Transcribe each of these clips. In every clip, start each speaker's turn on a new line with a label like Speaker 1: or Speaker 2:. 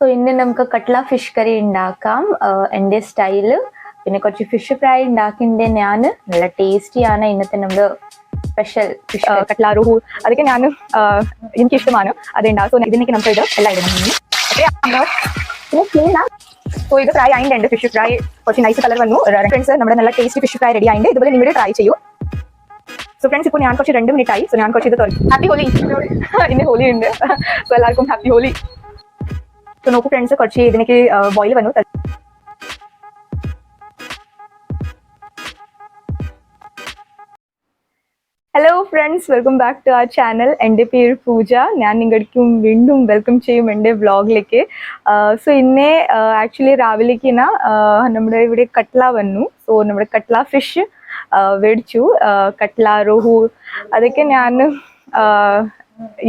Speaker 1: So ഇന്ന് നമുക്ക് കട്ട്ല fish curry ഉണ്ടാക്കാം. എന്റെ സ്റ്റൈൽ. പിന്നെ കുറച്ച് ഫിഷ് ഫ്രൈ ഉണ്ടാക്കിന്റെ ഞാൻ നല്ല ടേസ്റ്റിയാണ് ഇന്നത്തെ നമ്മൾ സ്പെഷ്യൽ ഫിഷ്
Speaker 2: കട്ലാറുഹു അതൊക്കെ ഞാൻ എനിക്ക് ഇഷ്ടമാണ് അതുണ്ടാവും സോ ഇതിനേക്ക് നമുക്ക് ഇത് എല്ലാം ഇടണം പിന്നെ ക്ലീൻ സോ ഇത് ഫ്രൈ ആയിട്ടുണ്ട് ഫിഷ് ഫ്രൈ കുറച്ച് നൈസ് കളർ വന്നു. ഫ്രണ്ട്സ് നമ്മുടെ നല്ല ടേസ്റ്റി ഫിഷ് ഫ്രൈ റെഡി ആയിട്ട് ഇതുപോലെ നിങ്ങൾ ട്രൈ ചെയ്യൂ. സോ ഫ്രണ്ട്സ് ഇപ്പോൾ ഞാൻ കുറച്ച് രണ്ട് മിനിറ്റ് ആയി. സോ ഞാൻ കുറച്ച് ഇത് തുറക്കും ഹാപ്പി ഹോലി ഇന്ന് ഹോലി ഉണ്ട്. സോ എല്ലാവർക്കും ഹാപ്പി ഹോലി സോ നോക്കൂ ഫ്രണ്ട്സ് കുറച്ച് ഇതിനേക്ക് ബോയിൽ വന്നു. Hello friends welcome back to our channel എന്റെ പേര് പൂജ. ഞാൻ നിങ്ങൾക്കും വീണ്ടും വെൽക്കം ചെയ്യും എന്റെ വ്ളോഗിലേക്ക് സോ ഇന്നേ ആക്ച്വലി രാവിലേക്ക് നമ്മുടെ ഇവിടെ കട്ട്ല വന്നു. സോ നമ്മുടെ കട്ട്ല ഫിഷ് മേടിച്ചു ആ, കട്ട്ല രോഹു അതൊക്കെ ഞാൻ ആ,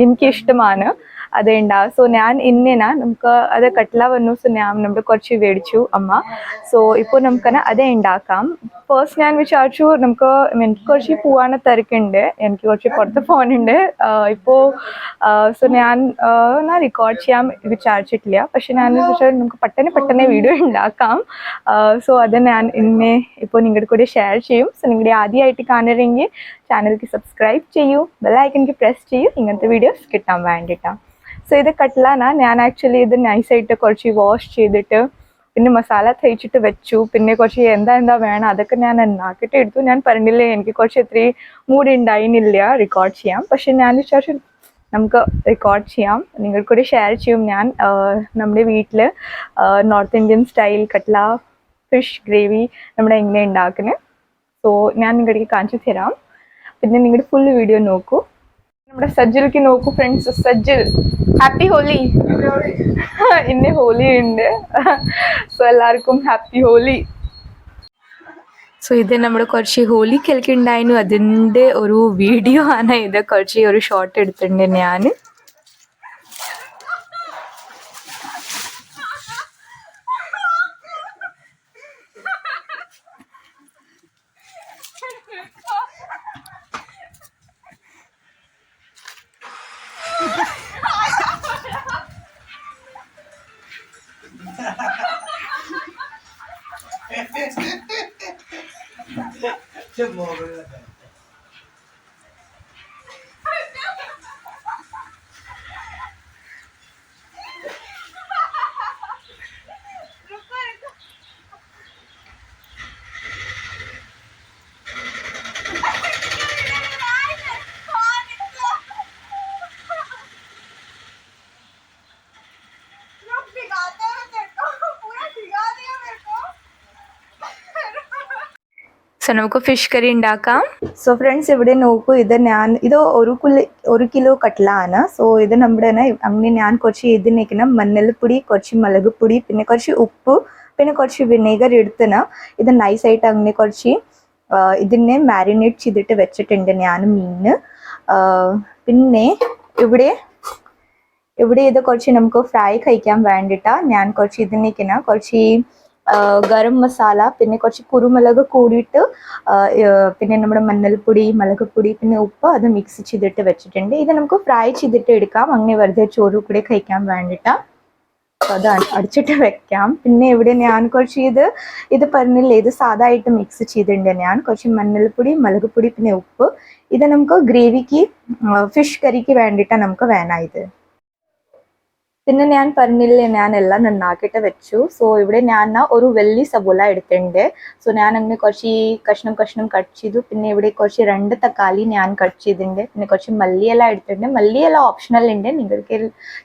Speaker 2: എനിക്ക് ഇഷ്ടമാണ് അത് ഉണ്ടാവും. സോ ഞാൻ ഇന്നേന നമുക്ക് അത് കട്ട്ല വന്നു. സോ ഞാൻ നമ്മൾ കുറച്ച് മേടിച്ചു അമ്മ. സോ ഇപ്പോൾ നമുക്കന അതേ ഉണ്ടാക്കാം. ഫസ്റ്റ് ഞാൻ വിചാരിച്ചു നമുക്ക് എനിക്ക് കുറച്ച് പോവാണ് തിരക്കുണ്ട്. എനിക്ക് കുറച്ച് പുറത്ത് പോകാനുണ്ട്. ഇപ്പോൾ സോ ഞാൻ ഞാൻ റെക്കോർഡ് ചെയ്യാൻ വിചാരിച്ചിട്ടില്ല. പക്ഷെ ഞാൻ വിചാരിച്ചു നമുക്ക് പെട്ടെന്ന് പെട്ടെന്ന് വീഡിയോ ഉണ്ടാക്കാം. സോ അത് ഞാൻ ഇന്നെ ഇപ്പോൾ നിങ്ങളുടെ കൂടെ ഷെയർ ചെയ്യും. സോ നിങ്ങളുടെ ആദ്യമായിട്ട് കാണണമെങ്കിൽ ചാനലിക്ക് സബ്സ്ക്രൈബ് ചെയ്യൂ. ബെല്ലൈക്കനിക്ക് പ്രസ് ചെയ്യൂ. ഇങ്ങനത്തെ വീഡിയോസ് കിട്ടാൻ വേണ്ടിയിട്ടാണ് സോ ഇത് കട്ട്ലാന. ഞാൻ ആക്ച്വലി ഇത് നൈസായിട്ട് കുറച്ച് വാഷ് ചെയ്തിട്ട് പിന്നെ മസാല തേച്ചിട്ട് വെച്ചു. പിന്നെ കുറച്ച് എന്താ എന്താ വേണം അതൊക്കെ ഞാൻ ഉണ്ടാക്കിയിട്ട് എടുത്തു. ഞാൻ പറഞ്ഞില്ലേ എനിക്ക് കുറച്ച് ഇത്രയും മൂഡ് ഉണ്ടായിരുന്നില്ല റെക്കോർഡ് ചെയ്യാം പക്ഷെ ഞാൻ വിചാരിച്ചു നമുക്ക് റെക്കോർഡ് ചെയ്യാം. നിങ്ങൾക്കൂടി ഷെയർ ചെയ്യും. ഞാൻ നമ്മുടെ വീട്ടിൽ north Indian style catla fish gravy നമ്മുടെ എങ്ങനെ ഉണ്ടാക്കുന്നത് സോ ഞാൻ നിങ്ങൾക്ക് കാണിച്ചു തരാം. പിന്നെ നിങ്ങളുടെ ഫുൾ വീഡിയോ നോക്കൂ. നമ്മുടെ സജ്ജിലേക്ക് നോക്കൂ ഫ്രണ്ട്സ് സജ്ജിൽ ഹാപ്പി ഹോലി ഇന്ന് ഹോലി ഉണ്ട്. സോ എല്ലാവർക്കും ഹാപ്പി ഹോലി
Speaker 1: സോ ഇത് നമ്മൾ കുറച്ച് ഹോലി കളിക്കുണ്ടായിരുന്നു അതിന്റെ ഒരു വീഡിയോ ആണ്. ഇത് കുറച്ച് ഒരു ഷോർട്ട് എടുത്തിട്ടുണ്ട് ഞാൻ ще вмовили. സോ നമുക്ക് ഫിഷ് കറി ഉണ്ടാക്കാം
Speaker 2: സോ ഫ്രണ്ട്സ് ഇവിടെ നോക്കൂ ഇത് ഞാൻ ഇത് ഒരു കുലി ഒരു കിലോ കട്ട്ല സോ ഇത് നമ്മുടെ അങ്ങനെ ഞാൻ കുറച്ച് ഇതിനേക്കിന് മഞ്ഞൾപ്പൊടി കുറച്ച് മുളക് പിന്നെ കുറച്ച് ഉപ്പ് പിന്നെ കുറച്ച് വിനേഗർ എടുത്തിന് ഇത് നൈസായിട്ട് അങ്ങനെ കുറച്ച് ഇതിനെ മാരിനേറ്റ് ചെയ്തിട്ട് വെച്ചിട്ടുണ്ട് ഞാൻ മീന്. പിന്നെ ഇവിടെ ഇവിടെ ഇത് കുറച്ച് നമുക്ക് ഫ്രൈ കഴിക്കാൻ വേണ്ടിയിട്ടാ ഞാൻ കുറച്ച് ഇതിനേക്കിന് കുറച്ച് ഗരം മസാല പിന്നെ കുറച്ച് കുരുമുളക് കൂടിയിട്ട് പിന്നെ നമ്മുടെ മഞ്ഞൾപ്പൊടി മുളകുപൊടി പിന്നെ ഉപ്പ് അത് മിക്സ് ചെയ്തിട്ട് വെച്ചിട്ടുണ്ട്. ഇത് നമുക്ക് ഫ്രൈ ചെയ്തിട്ട് എടുക്കാം. അങ്ങനെ വെറുതെ ചോറ് കൂടെ കഴിക്കാൻ വേണ്ടിയിട്ടാ അതാണ്. അത് അടിച്ചിട്ട് വെക്കാം. പിന്നെ ഇവിടെ ഞാൻ കുറച്ച് ഇത് ഇത് പറഞ്ഞില്ലേ ഇത് സാധായിട്ട് മിക്സ് ചെയ്തിട്ടുണ്ട് ഞാൻ. കുറച്ച് മഞ്ഞൾപ്പൊടി മുളകുപൊടി പിന്നെ ഉപ്പ്. ഇത് നമുക്ക് ഗ്രേവിക്ക് ഫിഷ് കറിക്ക് വേണ്ടിയിട്ടാണ് നമുക്ക് വേണം ഇത്. പിന്നെ ഞാൻ പറഞ്ഞില്ലേ ഞാൻ എല്ലാം നന്നാക്കിയിട്ട് വെച്ചു. സോ ഇവിടെ ഞാൻ ഒരു വെള്ളി സബോള എടുത്തിട്ടുണ്ട്. സോ ഞാൻ അങ്ങനെ കുറച്ച് കഷ്ണം കഷ്ണം കട്ട് ചെയ്തു. പിന്നെ ഇവിടെ കുറച്ച് രണ്ട് തക്കാളി ഞാൻ കട്ട് ചെയ്തിട്ടുണ്ട്. പിന്നെ കുറച്ച് മല്ലിയില എടുത്തിട്ടുണ്ട്. മല്ലിയില ഓപ്ഷണൽ ഉണ്ട്. നിങ്ങൾക്ക്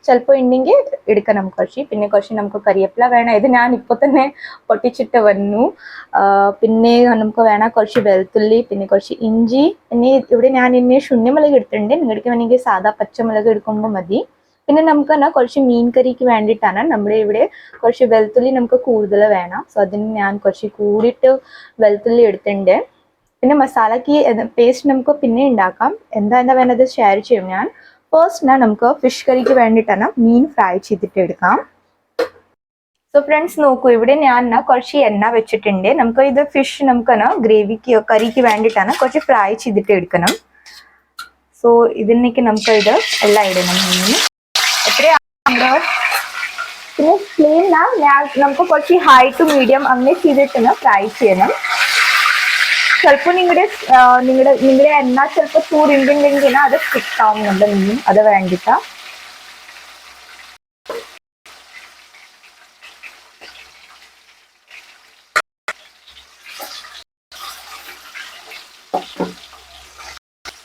Speaker 2: ചിലപ്പോൾ ഉണ്ടെങ്കിൽ എടുക്കണം കുറച്ച്. പിന്നെ കുറച്ച് നമുക്ക് കറിയപ്പില വേണം. ഇത് ഞാൻ ഇപ്പോൾ തന്നെ പൊട്ടിച്ചിട്ട് വന്നു. പിന്നെ നമുക്ക് വേണം കുറച്ച് വെളുത്തുള്ളി പിന്നെ കുറച്ച് ഇഞ്ചി. പിന്നെ ഇവിടെ ഞാൻ ഇനി ശൂന്യമുളക് എടുത്തിട്ടുണ്ട്. നിങ്ങൾക്ക് വേണമെങ്കിൽ സാധാ പച്ചമുളക് എടുക്കുമ്പോൾ മതി. പിന്നെ നമുക്ക് തന്നെ കുറച്ച് മീൻ കറിക്ക് വേണ്ടിയിട്ടാണ് നമ്മുടെ ഇവിടെ കുറച്ച് വെളുത്തുള്ളി നമുക്ക് കൂടുതൽ വേണം. സോ അതിന് ഞാൻ കുറച്ച് കൂടിയിട്ട് വെളുത്തുള്ളി എടുത്തിട്ടുണ്ട്. പിന്നെ മസാലക്ക് പേസ്റ്റ് നമുക്ക് പിന്നെ ഉണ്ടാക്കാം. എന്താ എന്താ വേണ്ടത് ഷെയർ ചെയ്യും ഞാൻ. ഫസ്റ്റ് നമുക്ക് ഫിഷ് കറിക്ക് വേണ്ടിയിട്ടാണ് മീൻ ഫ്രൈ ചെയ്തിട്ട് എടുക്കാം. സോ ഫ്രണ്ട്സ് നോക്കൂ ഇവിടെ ഞാൻ കുറച്ച് എണ്ണ വെച്ചിട്ടുണ്ട്. നമുക്ക് ഇത് ഫിഷ് നമുക്ക് ഗ്രേവിക്ക് കറിക്ക് വേണ്ടിയിട്ടാണ് കുറച്ച് ഫ്രൈ ചെയ്തിട്ട് എടുക്കണം. സോ ഇതിലേക്ക് നമുക്ക് ഇത് എല്ലാം ഇടണം. മീൻ എത്രയാണ് പിന്നെ ഫ്ലെയിം ഞാൻ നമുക്ക് കുറച്ച് ഹൈ ടു മീഡിയം അങ്ങനെ ചെയ്തിട്ട് ഫ്രൈ ചെയ്യണം ചിലപ്പോൾ നിങ്ങളുടെ നിങ്ങളുടെ നിങ്ങളുടെ എണ്ണ ചിലപ്പോൾ ചൂടുണ്ടെങ്കിൽ അത് സ്റ്റിക്ക് ആവുന്നുണ്ട് നിന്നും അത് വേണ്ടിട്ട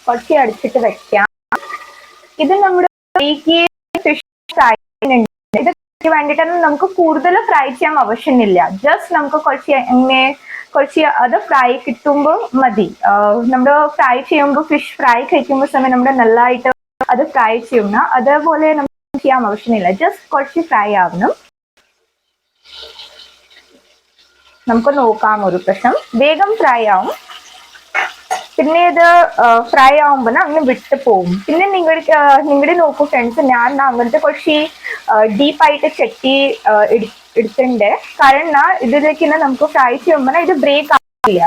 Speaker 2: കുറച്ച് അടിച്ചിട്ട് വെക്കാം ഇത് നമ്മുടെ ഫിഷ് ഫ്രൈ ഇത് വേണ്ടിയിട്ടൊന്നും നമുക്ക് കൂടുതൽ ഫ്രൈ ചെയ്യാൻ ആവശ്യമില്ല. ജസ്റ്റ് നമുക്ക് കുറച്ച് എങ്ങനെ കുറച്ച് അത് ഫ്രൈ കിട്ടുമ്പോൾ മതി. നമ്മൾ ഫ്രൈ ചെയ്യുമ്പോൾ ഫിഷ് ഫ്രൈ കഴിക്കുമ്പോൾ സമയം നമ്മുടെ നല്ലതായിട്ട് അത് ഫ്രൈ ചെയ്യണം അതേപോലെ നമുക്ക് ചെയ്യാൻ ആവശ്യമില്ല. ജസ്റ്റ് കുറച്ച് ഫ്രൈ ആവണം. നമുക്ക് നോക്കാം ഒരു പ്രശ്നം. വേഗം ഫ്രൈ ആവും. പിന്നെ ഇത് ഫ്രൈ ആവുമ്പോൾ അങ്ങനെ വിട്ട് പോകും. പിന്നെ നിങ്ങൾക്ക് നിങ്ങളുടെ നോക്കൂ ഫ്രണ്ട്സ് ഞാൻ അങ്ങനത്തെ കുറച്ച് ഡീപ്പായിട്ട് ചട്ടി എടുത്തിട്ടുണ്ട്. കാരണം ഇതിലേക്ക് നമുക്ക് ഫ്രൈ ചെയ്യുമ്പോൾ ഇത് ബ്രേക്ക് ആവില്ല.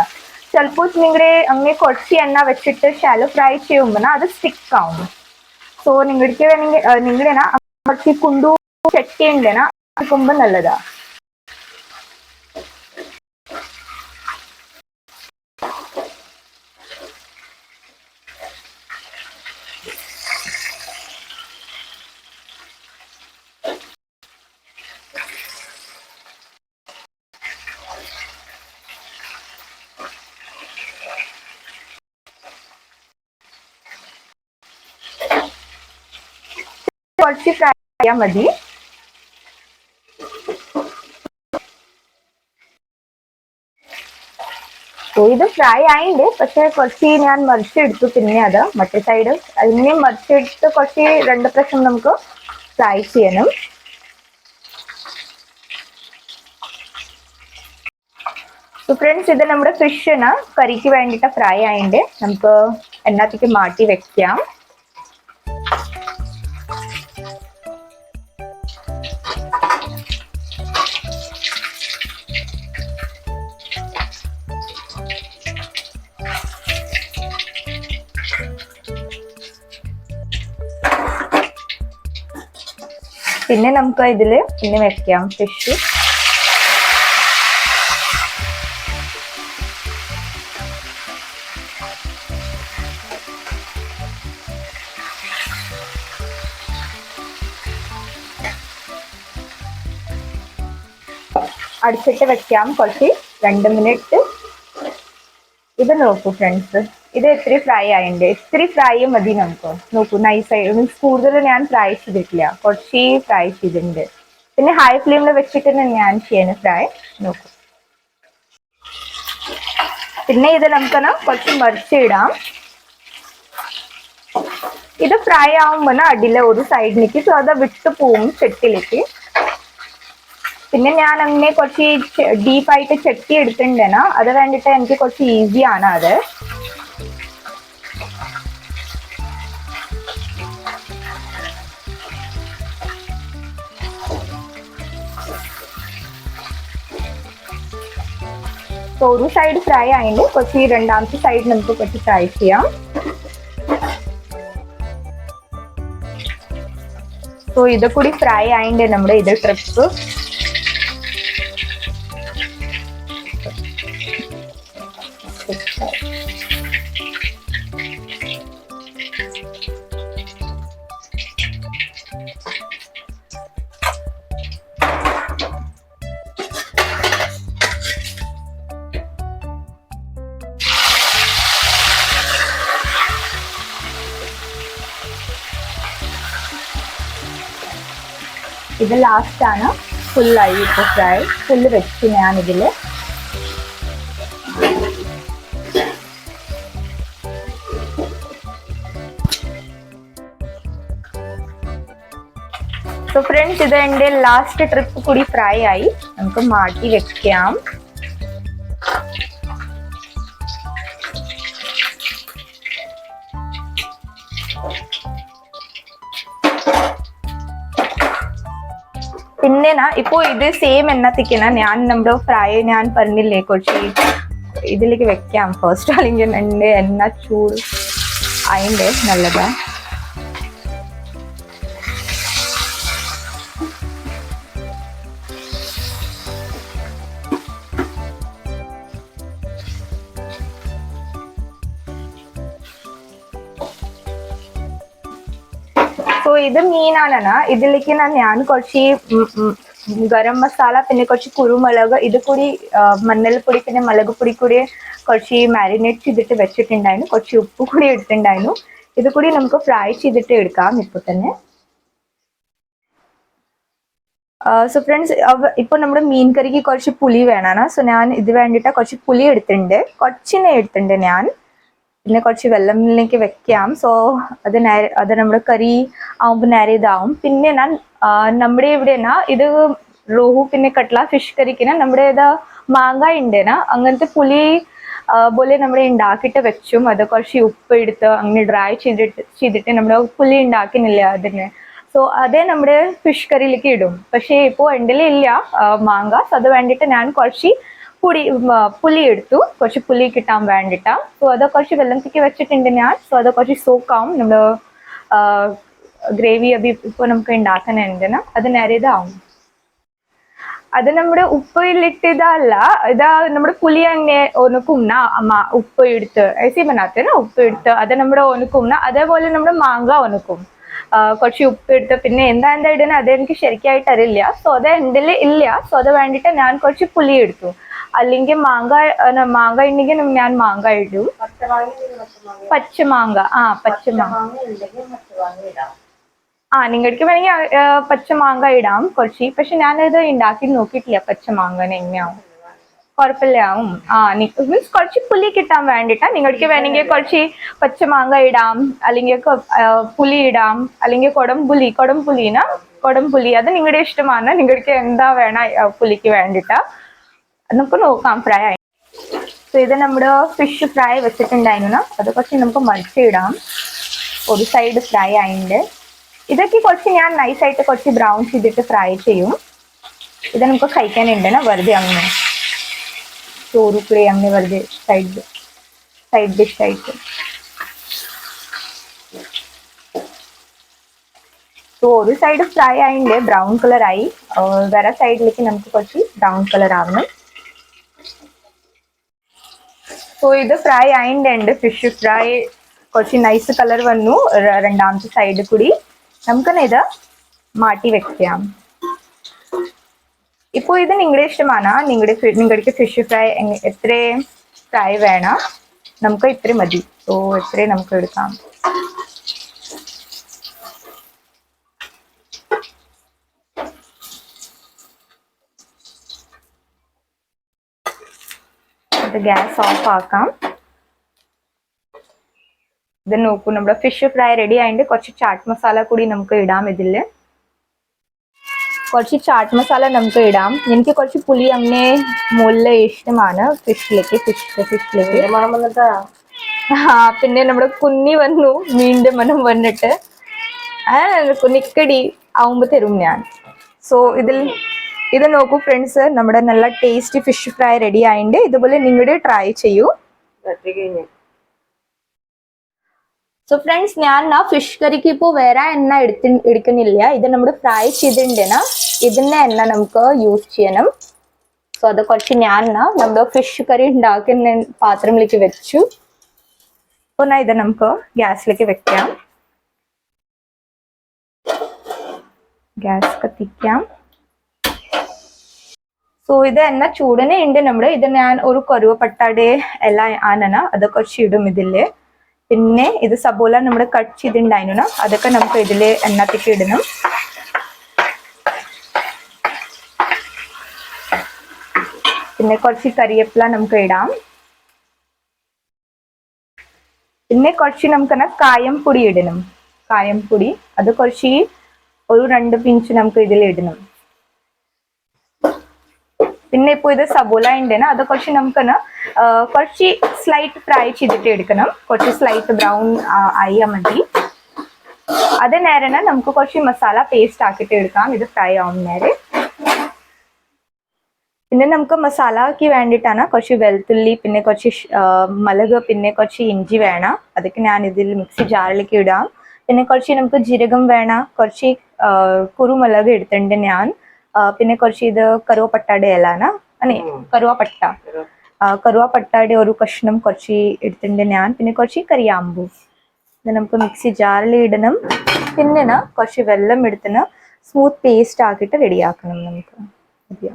Speaker 2: ചിലപ്പോൾ നിങ്ങളുടെ അങ്ങനെ കുറച്ച് എണ്ണ വെച്ചിട്ട് ഷാലോ ഫ്രൈ ചെയ്യുമ്പോൾ അത് സ്റ്റിക്ക് ആവും. സോ നിങ്ങൾക്ക് വേണമെങ്കിൽ നിങ്ങളുടെ കുണ്ടു ചട്ടി ഉണ്ടെന്നാ ആക്കുമ്പോൾ കുറച്ച് ഫ്രൈ ചെയ്യാൻ മതി ഇത് ഫ്രൈ ആയിണ്ട് പക്ഷെ കുറച്ച് ഞാൻ മറിച്ചെടുത്തു. പിന്നെ അത് മറ്റേ സൈഡ് അതിനെ മറിച്ചെടുത്ത് കുറച്ച് രണ്ട് പ്രാവശ്യം നമുക്ക് ഫ്രൈ ചെയ്യണം സോ ഫ്രണ്ട്സ് ഇത് നമ്മുടെ ഫിഷിന് കറിക്ക് വേണ്ടിയിട്ട് ഫ്രൈ ആയിണ്ട്. നമുക്ക് എന്നാത്തേക്ക് മാറ്റി വെക്കാം. പിന്നെ നമുക്ക് ഇതിൽ പിന്നെ വെക്കാം ഫിഷ് അടിച്ചിട്ട് വെക്കാം കുറച്ച് രണ്ട് മിനിറ്റ്. ഇത് നോക്കൂ ഫ്രണ്ട്സ് ഇത് ഇത്തിരി ഫ്രൈ ആയിട്ടുണ്ട് ഇത്തിരി ഫ്രൈ മതി നമുക്ക്. നോക്കൂ നൈസായി മീൻസ് കൂടുതൽ ഞാൻ ഫ്രൈ ചെയ്തിട്ടില്ല. കുറച്ച് ഫ്രൈ ചെയ്തിട്ടുണ്ട്. പിന്നെ ഹൈ ഫ്ലെയിമിൽ വെച്ചിട്ട് ഞാൻ ചെയ്യണം ഫ്രൈ നോക്കൂ. പിന്നെ ഇത് നമുക്കൊന്ന് കുറച്ച് മറിച്ചിടാം ഇത് ഫ്രൈ ആവുമ്പോൾ അടിയിലെ ഒരു സൈഡിലേക്ക് സോ അത് വിട്ടു പോവും ചെട്ടിലേക്ക്. പിന്നെ ഞാൻ അങ്ങനെ കുറച്ച് ഡീപ്പായിട്ട് ചെട്ടി എടുത്തിട്ടുണ്ടെന്നാ അത് വേണ്ടിയിട്ട് എനിക്ക് കുറച്ച് ഈസി ആണ് അത്. സോ ഒരു സൈഡ് ഫ്രൈ ആയിട്ട് കുറച്ച് രണ്ടാമത്തെ സൈഡ് നമുക്ക് കുറച്ച് ഫ്രൈ ചെയ്യാം സോ ഇത് കൂടി ഫ്രൈ ആയിട്ട് നമ്മുടെ ഇത് ട്രിപ്പ് ഇത് ലാസ്റ്റ് ആണ്. ഫുള്ളായി ഇപ്പോൾ ഫ്രൈ ഫുള്ള് വെച്ച് ഞാൻ ഇതിൽ സോ ഫ്രണ്ട്സ് ഇത് എന്റെ ലാസ്റ്റ് ട്രിപ്പ് കൂടി ഫ്രൈ ആയി. നമുക്ക് മാറ്റി വെക്കാം. പിന്നെ നാ ഇപ്പോ ഇത് സെയിം എണ്ണത്തിക്കണ ഞാൻ നമ്മുടെ ഫ്രൈ ഞാൻ പറഞ്ഞില്ലേ കുറച്ച് ഇതിലേക്ക് വെക്കാം. ഫസ്റ്റ് അല്ലെങ്കിൽ എണ്ണ ചൂട്. അതിന്റെ നല്ലതാ. ഇത് മീനാണ് ഇതിലേക്ക് ഞാൻ കുറച്ച് ഗരം മസാല പിന്നെ കുറച്ച് കുരുമുളക് ഇത് കൂടി മഞ്ഞൾപ്പൊടി പിന്നെ മുളക് പൊടി കൂടി കുറച്ച് മാരിനേറ്റ് ചെയ്തിട്ട് വെച്ചിട്ടുണ്ടായിരുന്നു. കുറച്ച് ഉപ്പ് കൂടി എടുത്തിട്ടുണ്ടായിരുന്നു. ഇത് കൂടി നമുക്ക് ഫ്രൈ ചെയ്തിട്ട് എടുക്കാം ഇപ്പൊ തന്നെ. സോ ഫ്രണ്ട്സ് ഇപ്പൊ നമ്മുടെ മീൻ കറിക്ക് കുറച്ച് പുളി വേണം സോ ഞാൻ ഇത് വേണ്ടിയിട്ട് കുറച്ച് പുളി എടുത്തിട്ടുണ്ട്. കുറച്ചിനെ എടുത്തിട്ടുണ്ട് ഞാൻ. പിന്നെ കുറച്ച് വെള്ളത്തിലേക്ക് വെക്കാം. സോ അത് അത് നമ്മുടെ കറി ആവുമ്പോൾ നേരെ ഇതാവും. പിന്നെ ഞാൻ നമ്മുടെ ഇവിടെനാ ഇത് റോഹു പിന്നെ കട്ട്ല ഫിഷ് കറിക്കിനാ നമ്മുടെ ഇത് മാങ്ങ ഉണ്ടേനാ അങ്ങനത്തെ പുലി പോലെ നമ്മുടെ ഉണ്ടാക്കിയിട്ട് വെച്ചും. അത് കുറച്ച് ഉപ്പ് എടുത്ത് അങ്ങനെ ഡ്രൈ ചെയ്തിട്ട് ചെയ്തിട്ട് നമ്മുടെ പുലി ഉണ്ടാക്കുന്നില്ല അതിന്. സോ അതേ നമ്മുടെ ഫിഷ് കറിയിലേക്ക് ഇടും. പക്ഷേ ഇപ്പോൾ എന്റെ ഇല്ല മാങ്ങ. സോ അത് വേണ്ടിയിട്ട് ഞാൻ കുറച്ച് പൊടി പുളി എടുത്തു കുറച്ച് പുളി കിട്ടാൻ വേണ്ടിയിട്ട് സോ അത് കുറച്ച് വെള്ളത്തിലേക്ക് വെച്ചിട്ടുണ്ട് ഞാൻ. സോ അത് കുറച്ച് സോക്കാവും. നമ്മൾ ഗ്രേവി അബി ഇപ്പൊ നമുക്ക് ഉണ്ടാക്കാനുണ്ട് അത് നിരതാവും. അത് നമ്മുടെ ഉപ്പിലിട്ടതല്ല ഇതാ നമ്മുടെ പുളി അങ്ങനെ ഒണക്കുംന അമ്മ ഉപ്പ് എടുത്ത്. ഐസി മനാത്ത ഉപ്പ് എടുത്ത്. അത് നമ്മുടെ ഒണക്കുംന അതേപോലെ നമ്മുടെ മാങ്ങ ഒണക്കും കുറച്ച് ഉപ്പ് എടുത്ത്. പിന്നെ എന്താ എന്താ ഇടുന്നത് അതെനിക്ക് ശരിക്കായിട്ട് അറിയില്ല സോ അത് എന്റെ ഇല്ല. സോ അത് വേണ്ടിയിട്ട് ഞാൻ കുറച്ച് പുളി എടുത്തു. അല്ലെങ്കിൽ മാങ്ക മാങ്ങ ഉണ്ടെങ്കിൽ ഞാൻ മാങ്ങ ഇടും. പച്ചമാങ്ക ആ പച്ചമാങ്ങ ആ നിങ്ങൾക്ക് വേണമെങ്കിൽ പച്ചമാങ്ക ഇടാം കുറച്ച്. പക്ഷെ ഞാനത് ഉണ്ടാക്കി നോക്കിയിട്ടില്ല പച്ചമാങ്ങനെ എങ്ങനെയാവും കുഴപ്പമില്ലാവും ആ മീൻസ് കുറച്ച് പുലി കിട്ടാൻ വേണ്ടിട്ടാ നിങ്ങൾക്ക് വേണമെങ്കിൽ കുറച്ച് പച്ചമാങ്ങ ഇടാം. അല്ലെങ്കിൽ പുലി ഇടാം. അല്ലെങ്കിൽ കൊടംപുലി കൊടംപുലിന കൊടംപുലി അത് നിങ്ങളുടെ ഇഷ്ടമാണ്. നിങ്ങൾക്ക് എന്താ വേണം പുലിക്ക് വേണ്ടിട്ടാ നമുക്ക് നോക്കാം ഫ്രൈ ആയി. സോ ഇത് നമ്മുടെ ഫിഷ് ഫ്രൈ വെച്ചിട്ടുണ്ടായിരുന്നു. അത് കുറച്ച് നമുക്ക് മറിച്ചിടാം. ഒരു സൈഡ് ഫ്രൈ ആയിട്ടുണ്ട്. ഇതൊക്കെ കുറച്ച് ഞാൻ നൈസായിട്ട് കുറച്ച് ബ്രൗൺ ചെയ്തിട്ട് ഫ്രൈ ചെയ്യും. ഇത് നമുക്ക് കഴിക്കാനുണ്ട് വെറുതെ അങ്ങനെ. ചോറ് പുളി അങ്ങനെ വെറുതെ സൈഡ് സൈഡ് ഡിഷ് ആയിട്ട്. സോ ഒരു സൈഡ് ഫ്രൈ ആയിട്ടുണ്ട് ബ്രൗൺ കളർ ആയി. ആ, വേറെ സൈഡിലേക്ക് നമുക്ക് കുറച്ച് ബ്രൗൺ കളർ ആവണം. സോ ഇത് ഫ്രൈ ആയിട്ടുണ്ട് ഫിഷ് ഫ്രൈ കുറച്ച് നൈസ് കളർ വന്നു. രണ്ടാമത്തെ സൈഡ് കൂടി. നമുക്ക് ഇത് മാറ്റി വെക്കാം. ഇപ്പോൾ ഇത് നിങ്ങളുടെ ഇഷ്ടമാണ് നിങ്ങളുടെ നിങ്ങൾക്ക് ഫിഷ് ഫ്രൈ എത്ര ഫ്രൈ വേണം. നമുക്ക് ഇത്ര മതി. സോ ഇത്രയും നമുക്ക് എടുക്കാം. ഇത് ഗ്യാസ് ഓഫ് ആക്കാം. ഇത് നോക്കൂ നമ്മുടെ ഫിഷ് ഫ്രൈ റെഡി ആയിട്ട് കുറച്ച് ചാട്ട് മസാല കൂടി നമുക്ക് ഇടാം ഇതിൽ കുറച്ച് ചാട്ട് മസാല നമുക്ക് ഇടാം. എനിക്ക് കുറച്ച് പുളി അങ്ങനെ മുല്ല ഇഷ്ടമാണ് ഫിഷിലേക്ക് ഫിഷ് ഫിഷിലേക്ക്.
Speaker 3: മണം വന്നിട്ടാ?
Speaker 2: ആ പിന്നെ നമ്മുടെ കുഞ്ഞി വന്നു. മീന്റെ മനം വന്നിട്ട്. നിക്കടി ആവുമ്പോ തരും ഞാൻ. സോ ഇതിൽ ഇത് നോക്കൂ ഫ്രണ്ട്സ് നമ്മുടെ നല്ല ടേസ്റ്റി ഫിഷ് ഫ്രൈ റെഡി ആയിട്ടുണ്ട് ഇതുപോലെ നിങ്ങളുടെ ട്രൈ ചെയ്യൂ. സോ ഫ്രണ്ട്സ് ഞാൻ ആ ഫിഷ് കറിക്ക് ഇപ്പോൾ വേറെ എണ്ണ എടുത്തി എടുക്കുന്നില്ല. ഇത് നമ്മൾ ഫ്രൈ ചെയ്തിട്ടുണ്ടെന്ന ഇതിന്റെ എണ്ണ നമുക്ക് യൂസ് ചെയ്യണം. സോ അത് കുറച്ച് ഞാൻ നമ്മുടെ ഫിഷ് കറി ഉണ്ടാക്കുന്ന പാത്രത്തിലേക്ക് വെച്ചു. അപ്പോൾ ഞാൻ ഇത് നമുക്ക് ഗ്യാസിലേക്ക് വെക്കാം. ഗ്യാസ് കത്തിക്കാം. സോ ഇത് തന്നെ ചൂടനെ ഉണ്ട് നമ്മുടെ ഇത് ഞാൻ ഒരു കറുവപ്പട്ടാടെ എല്ലാം ആനന. അത് കുറച്ച് ഇടും ഇതിൽ. പിന്നെ ഇത് സബോല നമ്മുടെ കട്ട് ചെയ്തിട്ടുണ്ടായിരുന്നു അതൊക്കെ നമുക്ക് ഇതിൽ എണ്ണത്തേക്ക് ഇടണം. പിന്നെ കുറച്ച് കറിവേപ്പില നമുക്ക് ഇടാം. പിന്നെ കുറച്ച് നമുക്ക് കായം പൊടി ഇടണം. കായം പൊടി. അത് കുറച്ച് ഒരു രണ്ട് പിഞ്ച് നമുക്ക് ഇതിൽ ഇടണം. പിന്നെ ഇപ്പൊ ഇത് സബോല ഉണ്ട് അത് കുറച്ച് നമുക്ക് കുറച്ച് സ്ലൈറ്റ് ഫ്രൈ ചെയ്തിട്ട് എടുക്കണം. കുറച്ച് സ്ലൈറ്റ് ബ്രൗൺ ആയാൽ മതി. അത് നേരം നമുക്ക് കുറച്ച് മസാല പേസ്റ്റ് ആക്കിയിട്ട് എടുക്കാം. ഇത് ഫ്രൈ ആവുന്ന നേരെ. പിന്നെ നമുക്ക് മസാലക്ക് വേണ്ടിയിട്ടാണ് കുറച്ച് വെളുത്തുള്ളി പിന്നെ കുറച്ച് മുളക് പിന്നെ കുറച്ച് ഇഞ്ചി വേണം. അതൊക്കെ ഞാൻ ഇതിൽ മിക്സി ജാറിലേക്ക് ഇടാം. പിന്നെ കുറച്ച് നമുക്ക് ജീരകം വേണം. കുറച്ച് കുറുമുളക് എടുത്തിട്ടുണ്ട് ഞാൻ. പിന്നെ കുറച്ച് ഇത് കറുവപ്പട്ടയുടെ ഇലാണ് അനെ കറുവപ്പട്ട. കറുവപ്പട്ടാടെ ഒരു കഷ്ണം കുറച്ച് എടുത്തിട്ടുണ്ട് ഞാൻ. പിന്നെ കുറച്ച് കറിയാമ്പു ഇത് നമുക്ക് മിക്സി ജാറിൽ ഇടണം. പിന്നെ കുറച്ച് വെള്ളം എടുത്തിന് സ്മൂത്ത് പേസ്റ്റ് ആക്കിയിട്ട് റെഡിയാക്കണം നമുക്ക്. മതിയോ?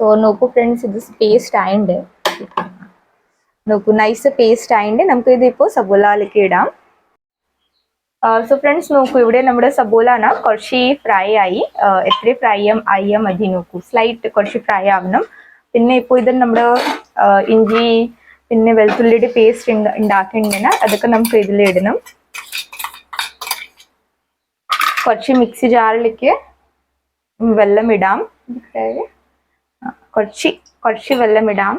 Speaker 1: సో നോക്കൂ ഫ്രണ്ട്സ് ഇത് പേസ്റ്റ് ആയിണ്ട്.
Speaker 2: നോക്കൂ നൈസ് പേസ്റ്റ് ആയിണ്ട്. നമുക്ക് ഇത് ഇപ്പോൾ സബോലയിലേക്ക് ഇടാം. സോ ഫ്രണ്ട്സ് നോക്കൂ ഇവിടെ നമ്മുടെ സബോലാണ് കുറച്ച് ഫ്രൈ ആയി. എത്ര ഫ്രൈ ആയ മതി നോക്കൂ. സ്ലൈറ്റ് കുറച്ച് ഫ്രൈ ആവണം. പിന്നെ ഇപ്പോൾ ഇത് നമ്മുടെ ഇഞ്ചി പിന്നെ വെളുത്തുള്ളിയുടെ പേസ്റ്റ് ഉണ്ടാക്കിയിട്ടുണ്ടെങ്കിൽ അതൊക്കെ നമുക്ക് ഇതിൽ ഇടണം. കുറച്ച് മിക്സി ജാറിലേക്ക് വെള്ളം ഇടാം. കുറച്ച് കുറച്ച് വെള്ളം ഇടാം.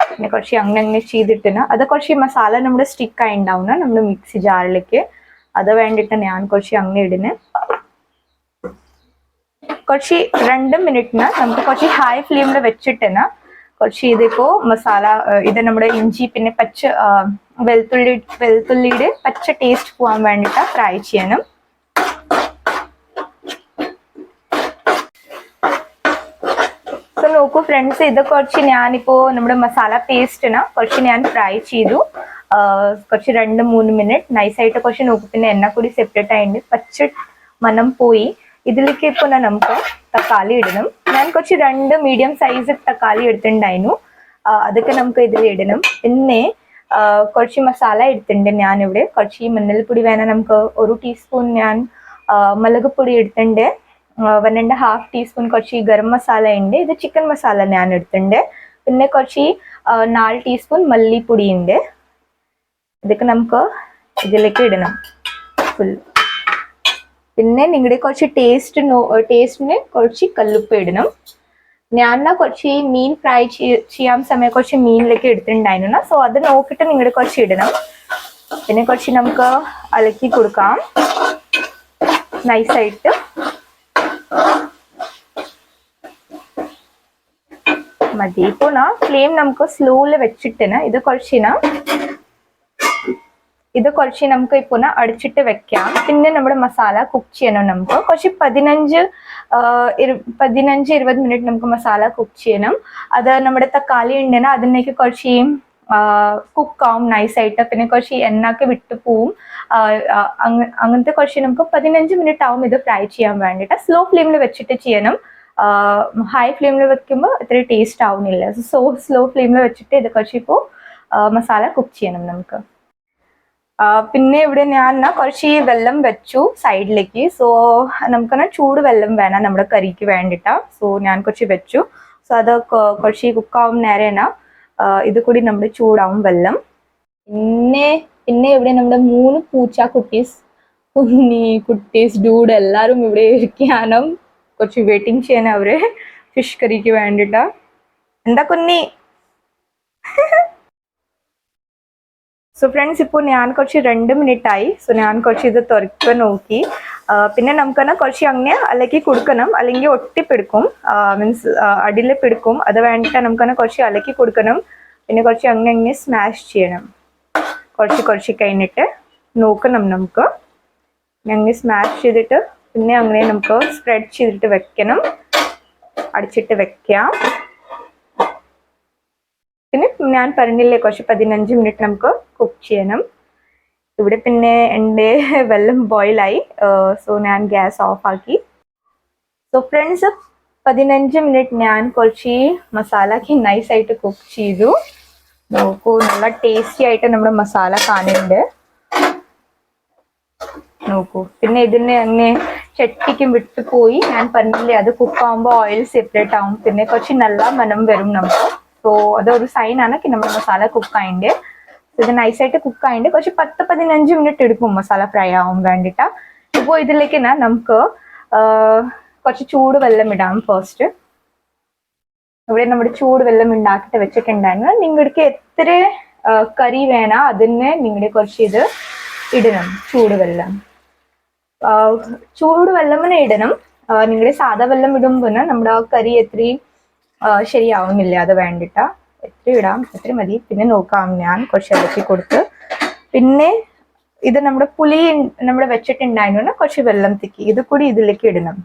Speaker 2: പിന്നെ കുറച്ച് അങ്ങനെ അങ്ങനെ ചെയ്തിട്ടിന് അത് കുറച്ച് മസാല നമ്മുടെ സ്റ്റിക്ക് ആയി ഉണ്ടാവുന്ന നമ്മുടെ മിക്സി ജാറിലേക്ക് അത് വേണ്ടിയിട്ട് ഞാൻ കുറച്ച് അങ്ങനെ ഇടുന്നു. കുറച്ച് രണ്ട് മിനിറ്റിന് നമുക്ക് കുറച്ച് ഹൈ ഫ്ലെയിമിൽ വെച്ചിട്ടിന് കുറച്ച് ഇതിപ്പോ മസാല ഇത് നമ്മുടെ ഇഞ്ചി പിന്നെ പച്ച വെളുത്തുള്ളി വെളുത്തുള്ളിയുടെ പച്ച ടേസ്റ്റ് പോകാൻ വേണ്ടിയിട്ട് ഫ്രൈ ചെയ്യണം. നോക്കൂ ഫ്രണ്ട്സ് ഇത് കുറച്ച് ഞാനിപ്പോ നമ്മുടെ മസാല പേസ്റ്റിന് കുറച്ച് ഞാൻ ഫ്രൈ ചെയ്തു. കുറച്ച് രണ്ട് മൂന്ന് മിനിറ്റ് നൈസായിട്ട് കുറച്ച് നോക്കൂ പിന്നെ എണ്ണ കൂടി സെപ്പറേറ്റ് ആയിട്ട് പച്ച മനം പോയി. ഇതിലേക്ക് ഇപ്പൊ ഞാൻ നമുക്ക് തക്കാളി ഇടണം. ഞാൻ കുറച്ച് രണ്ട് മീഡിയം സൈസ് തക്കാളി എടുത്തിട്ടുണ്ടായിരുന്നു. അതൊക്കെ നമുക്ക് ഇതിൽ ഇടണം. പിന്നെ കുറച്ച് മസാല എടുത്തിട്ടുണ്ട് ഞാനിവിടെ. കുറച്ച് മഞ്ഞൾപ്പൊടി വേണം നമുക്ക് ഒരു ടീസ്പൂൺ ഞാൻ മുളക് പൊടി എടുത്തിട്ടുണ്ട്. വൺ ആൻഡ് ഹാഫ് ടീസ്പൂൺ കുറച്ച് ഗരം മസാല ഉണ്ട്. ഇത് ചിക്കൻ മസാല ഞാൻ എടുത്തിട്ടുണ്ട്. പിന്നെ കുറച്ച് നാല് ടീസ്പൂൺ മല്ലിപ്പൊടി ഉണ്ട്. ഇതൊക്കെ നമുക്ക് ഇതിലേക്ക് ഇടണം. ഫുൾ പിന്നെ നിങ്ങളുടെ കുറച്ച് ടേസ്റ്റ് ടേസ്റ്റിന് കുറച്ച് കല്ലുപ്പ് ഇടണം. ഞാൻ കുറച്ച് മീൻ ഫ്രൈ ചെയ്യാൻ സമയം കുറച്ച് മീനിലേക്ക് എടുത്തിട്ടുണ്ടായിരുന്നു. സോ അത് നോക്കിയിട്ട് നിങ്ങളുടെ കുറച്ച് ഇടണം. പിന്നെ കുറച്ച് നമുക്ക് അലക്കി കൊടുക്കാം. നൈസായിട്ട് മതി. ഇപ്പോ നാ ഫ്ലെയിം നമുക്ക് സ്ലോയിൽ വെച്ചിട്ട് ഇത് കുറച്ചിന ഇത് കുറച്ച് നമുക്ക് ഇപ്പോൾ അടിച്ചിട്ട് വെക്കാം. പിന്നെ നമ്മുടെ മസാല കുക്ക് ചെയ്യണം നമുക്ക്. കുറച്ച് പതിനഞ്ച് പതിനഞ്ച് ഇരുപത് മിനിറ്റ് നമുക്ക് മസാല കുക്ക് ചെയ്യണം. അത് നമ്മുടെ തക്കാളി ഉണ്ടെങ്കിൽ അതിനേക്ക് കുറച്ച് കുക്കാവും നൈസായിട്ട് പിന്നെ കുറച്ച് എണ്ണയൊക്കെ വിട്ടു പോവും. അങ്ങനത്തെ കുറച്ച് നമുക്ക് പതിനഞ്ച് മിനിറ്റ് ആവും ഇത് ഫ്രൈ ചെയ്യാൻ വേണ്ടിയിട്ട്. സ്ലോ ഫ്ലെയിമിൽ വെച്ചിട്ട് ചെയ്യണം. ഹൈ ഫ്ലെയിമിൽ വെക്കുമ്പോൾ ഇത്ര ടേസ്റ്റ് ആവുന്നില്ല. സോ സ്ലോ ഫ്ലെയിമിൽ വെച്ചിട്ട് ഇത് കുറച്ച് ഇപ്പോൾ മസാല കുക്ക് ചെയ്യണം നമുക്ക്. പിന്നെ ഇവിടെ ഞാൻ കുറച്ച് വെള്ളം വെച്ചു സൈഡിലേക്ക് സോ നമുക്ക് ചൂട് വെള്ളം വേണം നമ്മുടെ കറിക്ക് വേണ്ടിയിട്ടാ സോ ഞാൻ കുറച്ച് വെച്ചു. സോ അത് കുറച്ച് കുക്കാവും നേരേന ഇത് കൂടി നമ്മുടെ ചൂടാവും വെള്ളം പിന്നെ പിന്നെ ഇവിടെ നമ്മുടെ മൂന്ന് പൂച്ച കുട്ടീസ് കുഞ്ഞി കുട്ടീസ് ഡൂഡ് എല്ലാവരും ഇവിടെ ഇരിക്കാനും കുറച്ച് വെയിറ്റിംഗ് ചെയ്യാൻ അവർ ഫിഷ് കറിക്ക് വേണ്ടിട്ടാ. എന്താ കുഞ്ഞി? സോ ഫ്രണ്ട്സ് ഇപ്പോൾ ഞാൻ കുറച്ച് രണ്ട് മിനിറ്റ് ആയി. സോ ഞാൻ കുറച്ച് ഇത് തുറക്കാൻ നോക്കി. പിന്നെ പിന്നെ നമുക്കെന്നാ കുറച്ച് അങ്ങനെ അലക്കി കൊടുക്കണം. അല്ലെങ്കിൽ ഒട്ടിപ്പിടിക്കും മീൻസ് അടിയിൽ പിടിക്കും. അത് വേണ്ടിയിട്ട് നമുക്കെന്നാ കുറച്ച് അലക്കി കൊടുക്കണം. പിന്നെ കുറച്ച് അങ്ങനെ അങ്ങനെ സ്മാഷ് ചെയ്യണം. കുറച്ച് കുറച്ച് കഴിഞ്ഞിട്ട് നോക്കണം നമുക്ക്. അങ്ങനെ സ്മാഷ് ചെയ്തിട്ട് പിന്നെ അങ്ങനെ നമുക്ക് സ്പ്രെഡ് ചെയ്തിട്ട് വെക്കണം. അടിച്ചിട്ട് വെക്കാം. പിന്നെ ഞാൻ പറഞ്ഞില്ലേ കുറച്ച് പതിനഞ്ച് മിനിറ്റ് നമുക്ക് കുക്ക് ചെയ്യണം. ഇവിടെ പിന്നെ എന്റെ വെള്ളം ബോയിലായി സോ ഞാൻ ഗ്യാസ് ഓഫ് ആക്കി. സോ ഫ്രണ്ട്സ് പതിനഞ്ച് മിനിറ്റ് ഞാൻ കുറച്ച് മസാലക്ക് നൈസായിട്ട് കുക്ക് ചെയ്തു. നോക്കൂ നല്ല ടേസ്റ്റി ആയിട്ട് നമ്മുടെ മസാല കാണുന്നുണ്ട്. നോക്കൂ പിന്നെ ഇതിനെ അങ്ങനെ ചട്ടിക്കും വിട്ടുപോയി. ഞാൻ പറഞ്ഞില്ലേ അത് കുക്കാവുമ്പോൾ ഓയിൽ സെപ്പറേറ്റ് ആവും. പിന്നെ കുറച്ച് നല്ല മനം വരും നമുക്ക്. സോ അതൊരു സൈൻ ആണ് നമ്മുടെ മസാല കുക്ക് ആയിട്ട് ഇത് നൈസായിട്ട് കുക്ക് ആയിട്ട് കുറച്ച് പത്ത് പതിനഞ്ച് മിനിറ്റ് എടുക്കും മസാല ഫ്രൈ ആവാൻ വേണ്ടിയിട്ട് ഇപ്പോൾ ഇതിലേക്ക് നമുക്ക് കുറച്ച് ചൂട് വെള്ളം ഇടാം ഫസ്റ്റ് ഇവിടെ നമ്മുടെ ചൂട് വെള്ളം ഉണ്ടാക്കിയിട്ട് വെച്ചിട്ടുണ്ടായിരുന്നു. നിങ്ങൾക്ക് എത്ര കറി വേണ അതിന് നിങ്ങളുടെ കുറച്ച് ഇത് ഇടണം ചൂട് വെള്ളം ആ, ചൂട് വെള്ളം തന്നെ ഇടണം നിങ്ങളുടെ സാധാ വെള്ളം ഇടുമ്പോൾ നമ്മുടെ കറി എത്രയും ശരിയാവുന്നില്ല അത് വേണ്ടിട്ട. എത്ര ഇടാം എത്ര മതി. പിന്നെ നോക്കാം ഞാൻ കുറച്ച് ഇളക്കി കൊടുത്ത്. പിന്നെ ഇത് നമ്മുടെ പുളി നമ്മുടെ വെച്ചിട്ടുണ്ടായിരുന്നു കുറച്ച് വെള്ളം തിക്കി. ഇത് കൂടി ഇതിലേക്ക് ഇടണം.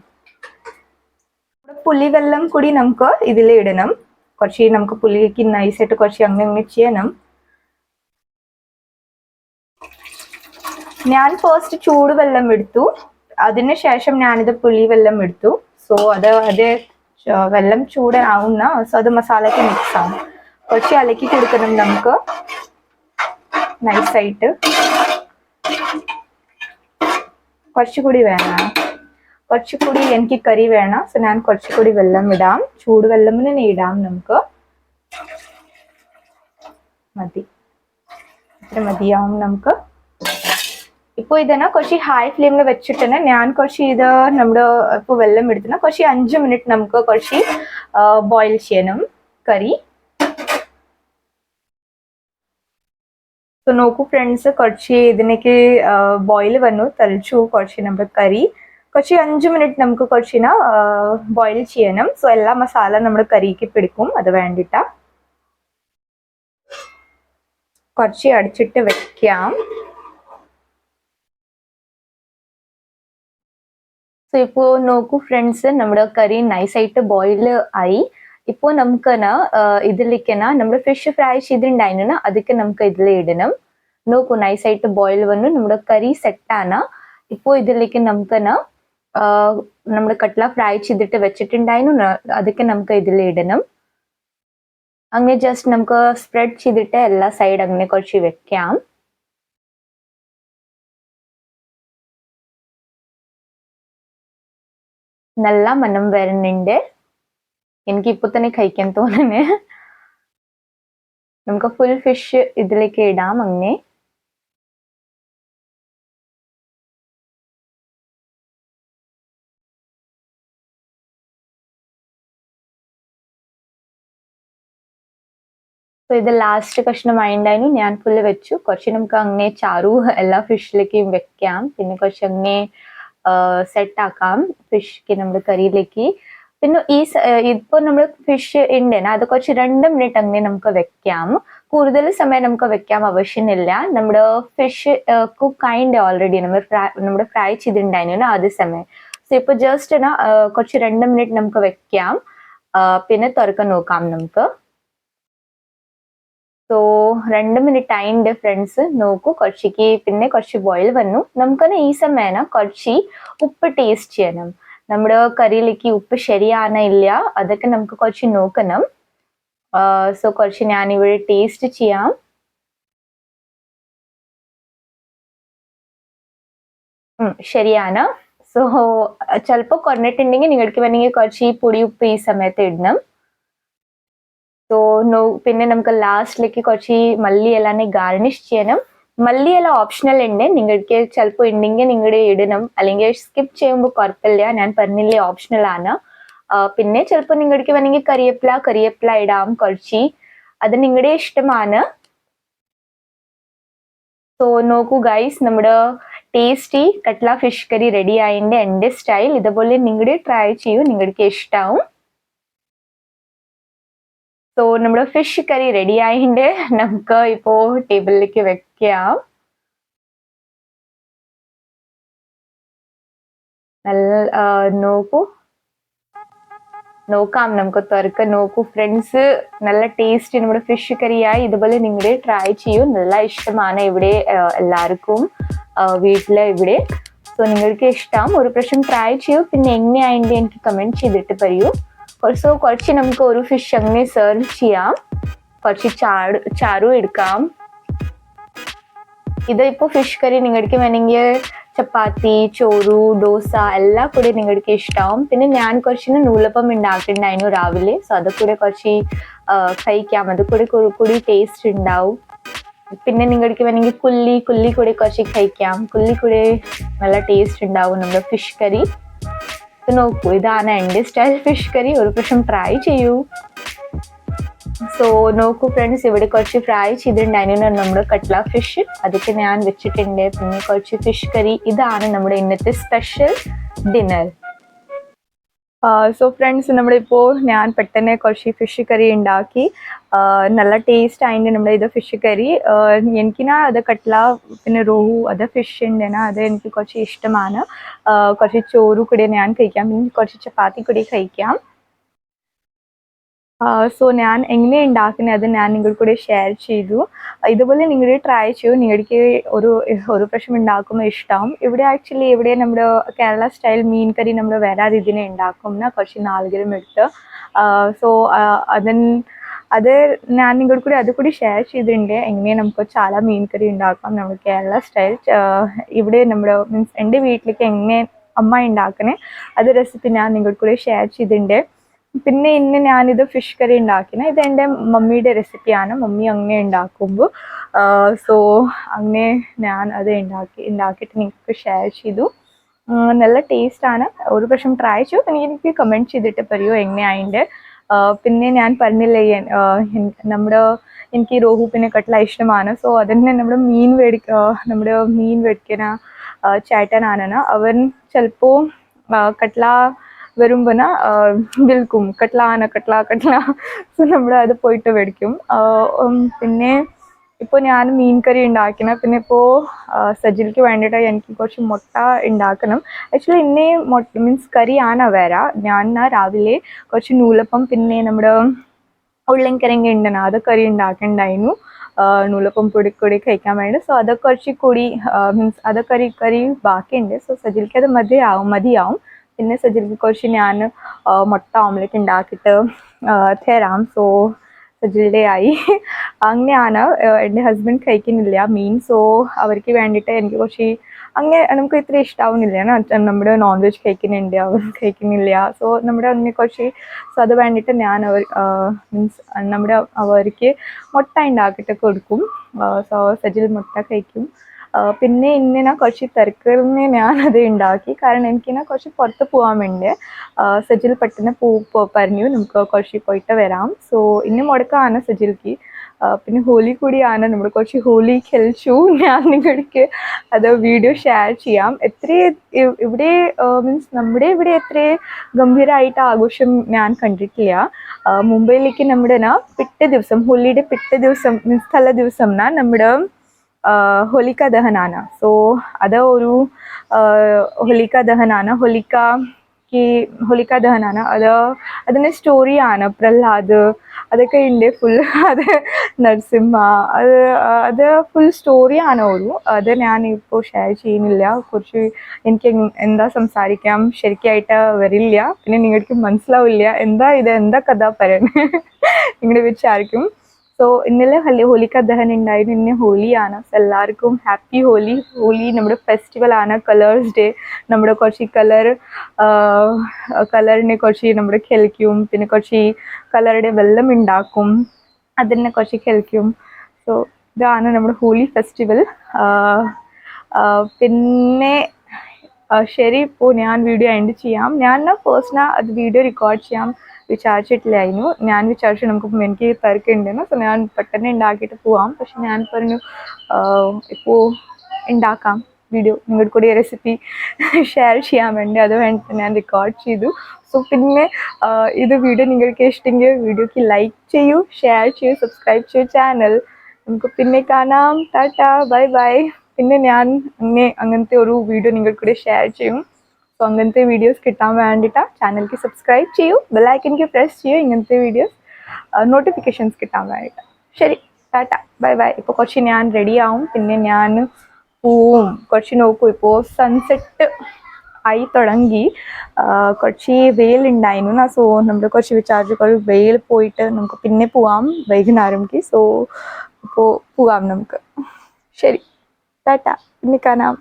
Speaker 4: പുളിവെള്ളം കൂടി നമുക്ക് ഇതിൽ ഇടണം. കുറച്ച് നമുക്ക് പുളിക്ക് നൈസായിട്ട് കുറച്ച് അങ്ങനെ അങ്ങനെ ചെയ്യണം. ഞാൻ ഫസ്റ്റ് ചൂടുവെള്ളം എടുത്തു. അതിനുശേഷം ഞാനിത് പുളിവെള്ളം എടുത്തു. സോ അത് അത് വെള്ളം ചൂടാവുന്ന സോ അത് മസാലയ്ക്ക് മിക്സ് ആവും കുറച്ച് അലക്കി കൊടുക്കണം നമുക്ക്. നൈസായിട്ട് കുറച്ചുകൂടി വേണം. കുറച്ചുകൂടി എനിക്ക് കറി വേണം സോ ഞാൻ കുറച്ചുകൂടി വെള്ളം ഇടാം. ചൂടുവെള്ളം തന്നെ ഇടാം നമുക്ക്. മതി. ഇത്ര മതിയാവും നമുക്ക്. ഇപ്പോൾ ഇതന്നെ? കുറച്ച് ഹൈ ഫ്ലെയിമിൽ വെച്ചിട്ട് തന്നെ ഞാൻ കുറച്ച് ഇത് നമ്മുടെ ഇപ്പോൾ വെള്ളം എടുത്തിട്ട് കുറച്ച് അഞ്ച് മിനിറ്റ് നമുക്ക് കുറച്ച് ബോയിൽ ചെയ്യണം കറി. നോക്കൂ ഫ്രണ്ട്സ് കുറച്ച് ഇതിനേക്ക് ബോയിൽ വന്നു. തളിച്ചു കുറച്ച് നമ്മുടെ കറി. കുറച്ച് അഞ്ച് മിനിറ്റ് നമുക്ക് കുറച്ചിന ബോയിൽ ചെയ്യണം സോ എല്ലാ മസാല നമ്മുടെ കറിക്ക് പിടിക്കും അത് വേണ്ടിയിട്ടാ കുറച്ച് അടിച്ചിട്ട് വെക്കാം.
Speaker 2: സോ ഇപ്പോ നോക്കൂ ഫ്രണ്ട്സ് നമ്മുടെ കറി നൈസ് ആയിട്ട് ബോയിൽ ആയി. ഇപ്പോ നമുക്ക് ഇതിലേക്ക് നമ്മൾ ഫിഷ് ഫ്രൈ ചെയ്തിട്ടുണ്ടായിരുന്ന അതൊക്കെ നമുക്ക് ഇതിൽ ഇടണം. നോക്കൂ നൈസ് ആയിട്ട് ബോയിൽ വന്നു നമ്മുടെ കറി സെറ്റാണ് ഇപ്പോ ഇതിലേക്ക് നമുക്ക് നമ്മുടെ കട്ട്ല ഫ്രൈ ചെയ്തിട്ട് വെച്ചിട്ടുണ്ടായിരുന്നു അതൊക്കെ നമുക്ക് ഇതിൽ ഇടണം. അങ്ങനെ ജസ്റ്റ് നമുക്ക് സ്പ്രെഡ് ചെയ്തിട്ട് എല്ലാ സൈഡ് അങ്ങനെ കുറച്ച് വെക്കാം. നല്ല മണം വരുന്നുണ്ട്. എനിക്ക് ഇപ്പൊ തന്നെ കഴിക്കാൻ തോന്നുന്നു. നമുക്ക് ഫുൾ ഫിഷ് ഇതിലേക്ക് ഇടാം അങ്ങനെ സോ ഇത് ലാസ്റ്റ് കഷ്ണമായിണ്ടായിരുന്നു ഞാൻ ഫുള്ള് വെച്ചു. കുറച്ച് നമുക്ക് അങ്ങനെ ചാറു എല്ലാ ഫിഷിലേക്കും വെക്കാം. പിന്നെ കുറച്ച് അങ്ങനെ സെറ്റ് ആക്കാം ഫിഷ്ക്ക് നമ്മുടെ കറിയിലേക്ക്. പിന്നെ ഈ ഇപ്പോൾ നമ്മൾ ഫിഷ് ഉണ്ടേന അത് കുറച്ച് രണ്ട് മിനിറ്റ് അങ്ങനെ നമുക്ക് വെക്കാം. കൂടുതൽ സമയം നമുക്ക് വെക്കാൻ ആവശ്യമില്ല. നമ്മുടെ ഫിഷ് കുക്ക് ആയിണ്ട് ഓൾറെഡി നമ്മൾ ഫ്രൈ നമ്മുടെ ഫ്രൈ ചെയ്തിട്ടുണ്ടായിരുന്നു ആദ്യ സമയം. സോ ഇപ്പൊ ജസ്റ്റ് കുറച്ച് രണ്ട് മിനിറ്റ് നമുക്ക് വെക്കാം. പിന്നെ തുറക്കാൻ നോക്കാം നമുക്ക്. സോ രണ്ട് മിനിറ്റ് ടൈം ഡിഫറൻസ് നോക്കൂ. കുറച്ചിക്ക് പിന്നെ കുറച്ച് ബോയിൽ വന്നു. നമുക്കത് ഈ സമയന കുറച്ച് ഉപ്പ് ടേസ്റ്റ് ചെയ്യണം. നമ്മുടെ കറിയിലേക്ക് ഉപ്പ് ശരിയാണോ ഇല്ല അതൊക്കെ നമുക്ക് കുറച്ച് നോക്കണം. സോ കുറച്ച് ഞാനിവിടെ ടേസ്റ്റ് ചെയ്യാം. ശരിയാണ്. സോ ചിലപ്പോൾ കുറഞ്ഞിട്ടുണ്ടെങ്കിൽ നിങ്ങൾക്ക് വേണമെങ്കിൽ കുറച്ച് ഈ പൊടി ഉപ്പ് ഈ സമയത്ത് ഇടണം. സോ നോ പിന്നെ നമുക്ക് ലാസ്റ്റിലേക്ക് കുറച്ച് മല്ലി എല്ലാനെ ഗാർണിഷ് ചെയ്യണം. മല്ലി എല്ലാം ഓപ്ഷണൽ ഉണ്ട്. നിങ്ങൾക്ക് ചിലപ്പോൾ ഉണ്ടെങ്കിൽ നിങ്ങളുടെ ഇടണം. അല്ലെങ്കിൽ സ്കിപ്പ് ചെയ്യുമ്പോൾ കുഴപ്പമില്ല. ഞാൻ പറഞ്ഞില്ലേ ഓപ്ഷണൽ ആണ്. പിന്നെ ചിലപ്പോൾ നിങ്ങൾക്ക് വേണമെങ്കിൽ കറിയപ്പില കറിയപ്പില ഇടാം കുറച്ച്. അത് നിങ്ങളുടെ ഇഷ്ടമാണ്. സോ നോക്കൂ ഗൈസ് നമ്മുടെ ടേസ്റ്റി കട്ട്ല ഫിഷ് കറി റെഡി ആയതിന്റെ എന്റെ സ്റ്റൈൽ ഇതുപോലെ നിങ്ങളുടെ ട്രൈ ചെയ്യൂ. നിങ്ങൾക്ക് ഇഷ്ടാവും. സോ നമ്മുടെ ഫിഷ് കറി റെഡി ആയിണ്ട് നമുക്ക് ഇപ്പോ ടേബിളിലേക്ക് വെക്കാം. നല്ല നോക്കൂ. നോക്കാം. നമുക്ക് തുറക്ക. നോക്കൂ ഫ്രണ്ട്സ് നല്ല ടേസ്റ്റ് നമ്മുടെ ഫിഷ് കറിയായി ഇതുപോലെ നിങ്ങളുടെ ട്രൈ ചെയ്യൂ. നല്ല ഇഷ്ടമാണ് ഇവിടെ എല്ലാവർക്കും വീട്ടിൽ ഇവിടെ. സോ നിങ്ങൾക്ക് ഇഷ്ടം. ഒരു പ്രാവശ്യം ട്രൈ ചെയ്യൂ. പിന്നെ എങ്ങനെയായിട്ട് എനിക്ക് കമന്റ് ചെയ്തിട്ട് പറയൂ. സോ കുറച്ച് നമുക്ക് ഒരു ഫിഷ് അങ്ങനെ സെർവ് ചെയ്യാം. കുറച്ച് ചാറ് ചാറും എടുക്കാം. ഇത് ഇപ്പോൾ ഫിഷ് കറി നിങ്ങൾക്ക് വേണമെങ്കിൽ ചപ്പാത്തി ചോറു ദോശ എല്ലാം കൂടി നിങ്ങൾക്ക് ഇഷ്ടമാവും. പിന്നെ ഞാൻ കുറച്ച് നൂലപ്പം ഉണ്ടാക്കിയിട്ടുണ്ടായിരുന്നു രാവിലെ. സോ അത് കൂടെ കുറച്ച് കഴിക്കാം. അത് കൂടെ കൂടി ടേസ്റ്റ് ഉണ്ടാവും. പിന്നെ നിങ്ങൾക്ക് വേണമെങ്കിൽ കുല്ലി കുല്ലി കൂടി കുറച്ച് കഴിക്കാം. കുല്ലി കൂടി നല്ല ടേസ്റ്റ് ഉണ്ടാവും നമ്മുടെ ഫിഷ് കറി ഇത് നോക്കൂ. ഇതാണ് എന്റെ സ്റ്റൈൽ ഫിഷ് കറി ഒരു പ്രാവശ്യം ട്രൈ ചെയ്യൂ. സോ നോക്കൂ ഫ്രണ്ട്സ് ഇവിടെ കുറച്ച് ഫ്രൈ ചെയ്തിട്ടുണ്ടായിരുന്നു നമ്മുടെ കട്ട്ല ഫിഷ് അതൊക്കെ ഞാൻ വെച്ചിട്ടുണ്ട്. പിന്നെ കുറച്ച് ഫിഷ് കറി ഇതാണ് നമ്മുടെ ഇന്നത്തെ സ്പെഷ്യൽ ഡിന്നർ
Speaker 4: സോ ഫ്രണ്ട്സ് നമ്മുടെ ഇപ്പോൾ ഞാൻ പെട്ടെന്ന് കുറച്ച് ഫിഷ് കറി ഉണ്ടാക്കി. നല്ല ടേസ്റ്റ് ആയിട്ട് നമ്മുടെ ഇത് ഫിഷ് കറി എനിക്കിനാ അത് കട്ട്ല പിന്നെ റോഹു അത് ഫിഷ് ഉണ്ടെന്നാ അത് എനിക്ക് കുറച്ച് ഇഷ്ടമാണ്. കുറച്ച് ചോറ് കൂടി ഞാൻ കഴിക്കാം പിന്നെ കുറച്ച് ചപ്പാത്തി കൂടി കഴിക്കാം.
Speaker 2: സോ ഞാൻ എങ്ങനെ ഉണ്ടാക്കുന്നത് അത് ഞാൻ നിങ്ങളുടെ കൂടെ ഷെയർ ചെയ്തു. ഇതുപോലെ നിങ്ങൾ ട്രൈ ചെയ്യൂ. നിങ്ങൾക്ക് ഒരു ഒരു പ്രശ്നം ഉണ്ടാക്കുമ്പോൾ ഇഷ്ടം ഇവിടെ ആക്ച്വലി ഇവിടെ നമ്മുടെ കേരള സ്റ്റൈൽ മീൻ കറി നമ്മൾ വേറെ രീതിയിൽ ഉണ്ടാക്കും കുറച്ച് നാളുകളും എടുത്ത്. സോ അതിൻ അത് ഞാൻ നിങ്ങളുടെ കൂടി അത് കൂടി ഷെയർ ചെയ്തിട്ടുണ്ട് എങ്ങനെ നമുക്ക് ചാല മീൻ കറി ഉണ്ടാക്കാം നമ്മൾ കേരള സ്റ്റൈൽ ഇവിടെ നമ്മുടെ മീൻസ് എന്റെ വീട്ടിലേക്ക് എങ്ങനെ അമ്മ ഉണ്ടാക്കണേ അത് റെസിപ്പി ഞാൻ നിങ്ങളുടെ കൂടെ ഷെയർ ചെയ്തിട്ടുണ്ട് പിന്നെ ഇന്ന് ഞാനിത് ഫിഷ് കറി ഉണ്ടാക്കിനെ. ഇത് എന്റെ മമ്മിയുടെ റെസിപ്പിയാണ് മമ്മി അങ്ങനെ ഉണ്ടാക്കുമ്പോൾ സോ അങ്ങനെ ഞാൻ അത് ഉണ്ടാക്കി ഉണ്ടാക്കിയിട്ട് നിങ്ങൾക്ക് ഷെയർ ചെയ്തു. നല്ല ടേസ്റ്റാണ് ഒരു പ്രാവശ്യം ട്രൈ ചെയ്തു എനിക്ക് കമന്റ് ചെയ്തിട്ട് പറയൂ എങ്ങനെയായിട്ട് പിന്നെ ഞാൻ പറഞ്ഞില്ലേ നമ്മുടെ എനിക്ക് റോഹു പിന്നെ കട്ട്ല ഇഷ്ടമാണ്. സോ അതിന് നമ്മുടെ മീൻ മേടിക്ക നമ്മുടെ മീൻ മേടിക്കുന്ന ആ, ചേട്ടനാണ്. അവൻ ചിലപ്പോൾ കട്ട്ല വരുമ്പോൾ വിൽക്കും. കട്ട്ല ആണ് കട്ട്ല കട്ട്ല സോ നമ്മൾ അത് പോയിട്ട് മേടിക്കും. പിന്നെ ഇപ്പോൾ ഞാൻ മീൻ കറി ഉണ്ടാക്കണം പിന്നെ ഇപ്പോൾ സജിൽക്ക് വേണ്ടിയിട്ട് എനിക്ക് കുറച്ച് മുട്ട ഉണ്ടാക്കണം. ആക്ച്വലി ഇന്നേ മുട്ട മീൻസ് കറിയാണ് വരാ ഞാൻ രാവിലെ കുറച്ച് നൂലപ്പം പിന്നെ നമ്മുടെ ഉരുളൻകിഴങ്ങ് ഉണ്ടെന്ന് അത് കറി ഉണ്ടാക്കണ്ടായിരുന്നു. നൂലപ്പം പൊടി കൂടി കഴിക്കാൻ വേണ്ടി സോ അതൊക്കെ കുറച്ച് കൂടി മീൻസ് അത് കറി കറി ബാക്കിയുണ്ട്. സോ സജിൽക്ക് അത് മതിയാവും മതിയാവും. പിന്നെ സജിൽക്ക് കുറച്ച് ഞാൻ മുട്ട ഓംലെറ്റ് ഉണ്ടാക്കിയിട്ട് തരാം. സോ സജിൽഡേ ആയി. അങ്ങനെയാണ് എന്റെ ഹസ്ബൻഡ് കഴിക്കുന്നില്ല മീൻ സോ അവർക്ക് വേണ്ടിയിട്ട് എനിക്ക് കുറച്ച് അങ്ങനെ നമുക്ക് ഇത്ര ഇഷ്ടാവുന്നില്ല. നമ്മുടെ നോൺ വെജ് കഴിക്കുന്നുണ്ട് അവർ കഴിക്കുന്നില്ല. സോ നമ്മുടെ അങ്ങനെ കുറച്ച് സോ അത് വേണ്ടിയിട്ട് ഞാൻ അവർ മീൻസ് നമ്മുടെ അവർക്ക് മുട്ട ഉണ്ടാക്കിയിട്ട് കൊടുക്കും. സോ സജിൽ മുട്ട കഴിക്കും. പിന്നെ ഇന്നിനെ കുറച്ച് തിരക്കിന് ഞാനത് ഉണ്ടാക്കി. കാരണം എനിക്കിനെ കുറച്ച് പുറത്ത് പോകാൻ വേണ്ടി സജിൽ പെട്ടെന്ന് പോ പറഞ്ഞു. നമുക്ക് കുറച്ച് പോയിട്ട് വരാം. സോ ഇന്ന് മുടക്കമാണ് സജിൽക്ക്. പിന്നെ ഹോലി കൂടിയാണ് നമ്മൾ കുറച്ച് ഹോലി കളിച്ചു. ഞാൻ നിങ്ങൾക്ക് അത് വീഡിയോ ഷെയർ ചെയ്യാം. എത്ര ഇവിടെ മീൻസ് നമ്മുടെ ഇവിടെ എത്ര ഗംഭീരമായിട്ട് ആഘോഷം ഞാൻ കണ്ടിട്ടില്ല. മുംബൈയിലേക്ക് നമ്മുടെ പിറ്റേ ദിവസം ഹോലിയുടെ പിറ്റേ ദിവസം മീൻസ് തല ദിവസം നമ്മുടെ ഹോലിക്ക ദഹനാന. സോ അത് ഒരു ഹോലിക്ക ദഹനാന. ഹോലിക്ക ഹോലിക്ക ഹൊലിക്ക ദഹനാന. അത് അതിന്റെ സ്റ്റോറിയാണ് പ്രഹ്ലാദ് അതൊക്കെ ഉണ്ട്. ഫുൾ അത് നരസിംഹ. അത് അത് ഫുൾ സ്റ്റോറിയാണ് ഒരു. അത് ഞാൻ ഇപ്പോൾ ഷെയർ ചെയ്യുന്നില്ല. കുറച്ച് എനിക്ക് എന്താ സംസാരിക്കാം? ശരിക്കായിട്ട് വരില്ല. പിന്നെ നിങ്ങൾക്ക് മനസ്സിലാവില്ല. എന്താ ഇത്? എന്താ കഥ പറയുന്നത് നിങ്ങളുടെ വിചാരിക്കും സോ ഇന്നലെ ഹലി ഹോലിക്ക് ദഹൻ ഉണ്ടായിരുന്നു. ഇന്ന് ഹോലിയാണ്. സോ എല്ലാവർക്കും ഹാപ്പി ഹോലി. ഹോലി നമ്മുടെ ഫെസ്റ്റിവൽ ആണ്. കളേഴ്സ് ഡേ നമ്മുടെ കുറച്ച് കളർ കളറിനെ കുറച്ച് നമ്മുടെ കളിക്കും പിന്നെ കുറച്ച് കളറുടെ വെള്ളം ഉണ്ടാക്കും. അതിനെ കുറച്ച് കളിക്കും സോ ഇതാണ് നമ്മുടെ ഹോലി ഫെസ്റ്റിവൽ പിന്നെ ശരി ഇപ്പോൾ ഞാൻ വീഡിയോ എൻഡ് ചെയ്യാം. ഞാൻ പേഴ്സണൽ അത് വീഡിയോ റെക്കോർഡ് ചെയ്യാം. വിചാരിച്ചിട്ടില്ലായിരുന്നു. ഞാൻ വിചാരിച്ചു നമുക്ക് എനിക്ക് തിരക്കുണ്ടെന്ന്. സോ ഞാൻ പെട്ടെന്ന് ഉണ്ടാക്കിയിട്ട് പോവാം. പക്ഷെ ഞാൻ പറഞ്ഞു ഇപ്പോൾ ഉണ്ടാക്കാം വീഡിയോ നിങ്ങളുടെ കൂടി റെസിപ്പി ഷെയർ ചെയ്യാൻ വേണ്ടി അത് വേണ്ടി ഞാൻ റെക്കോർഡ് ചെയ്തു. സോ പിന്നെ ഇത് വീഡിയോ നിങ്ങൾക്ക് ഇഷ്ടമെങ്കിൽ വീഡിയോക്ക് ലൈക്ക് ചെയ്യൂ ഷെയർ ചെയ്യൂ സബ്സ്ക്രൈബ് ചെയ്യൂ ചാനൽ നമുക്ക് പിന്നെ കാണാം. ടാറ്റ ബൈ ബൈ പിന്നെ ഞാൻ അങ്ങനെ അങ്ങനത്തെ ഒരു വീഡിയോ നിങ്ങൾക്കൂടെ ഷെയർ ചെയ്യും. സോ അങ്ങനത്തെ വീഡിയോസ് കിട്ടാൻ വേണ്ടിയിട്ടാണ് ചാനലിക്ക് സബ്സ്ക്രൈബ് ചെയ്യൂ. ബെല്ലൈക്കനിക്ക് പ്രസ് ചെയ്യൂ. ഇങ്ങനത്തെ വീഡിയോസ് നോട്ടിഫിക്കേഷൻസ് കിട്ടാൻ വേണ്ടിയിട്ട് ശരി ടാറ്റ. ബൈ ബൈ ഇപ്പോൾ കുറച്ച് ഞാൻ റെഡിയാവും പിന്നെ ഞാൻ പോവും. കുറച്ച് നോക്കൂ. ഇപ്പോൾ സൺസെറ്റ് ആയി തുടങ്ങി. കുറച്ച് വെയിലുണ്ടായിരുന്നു. സോ നമ്മൾ കുറച്ച് വിചാരിച്ചു വെയിൽ പോയിട്ട് നമുക്ക് പിന്നെ പോവാം വൈകുന്നേരംക്ക്. സോ ഇപ്പോൾ പോവാം നമുക്ക്. ശരി ടാറ്റ. പിന്നെ കാണാം.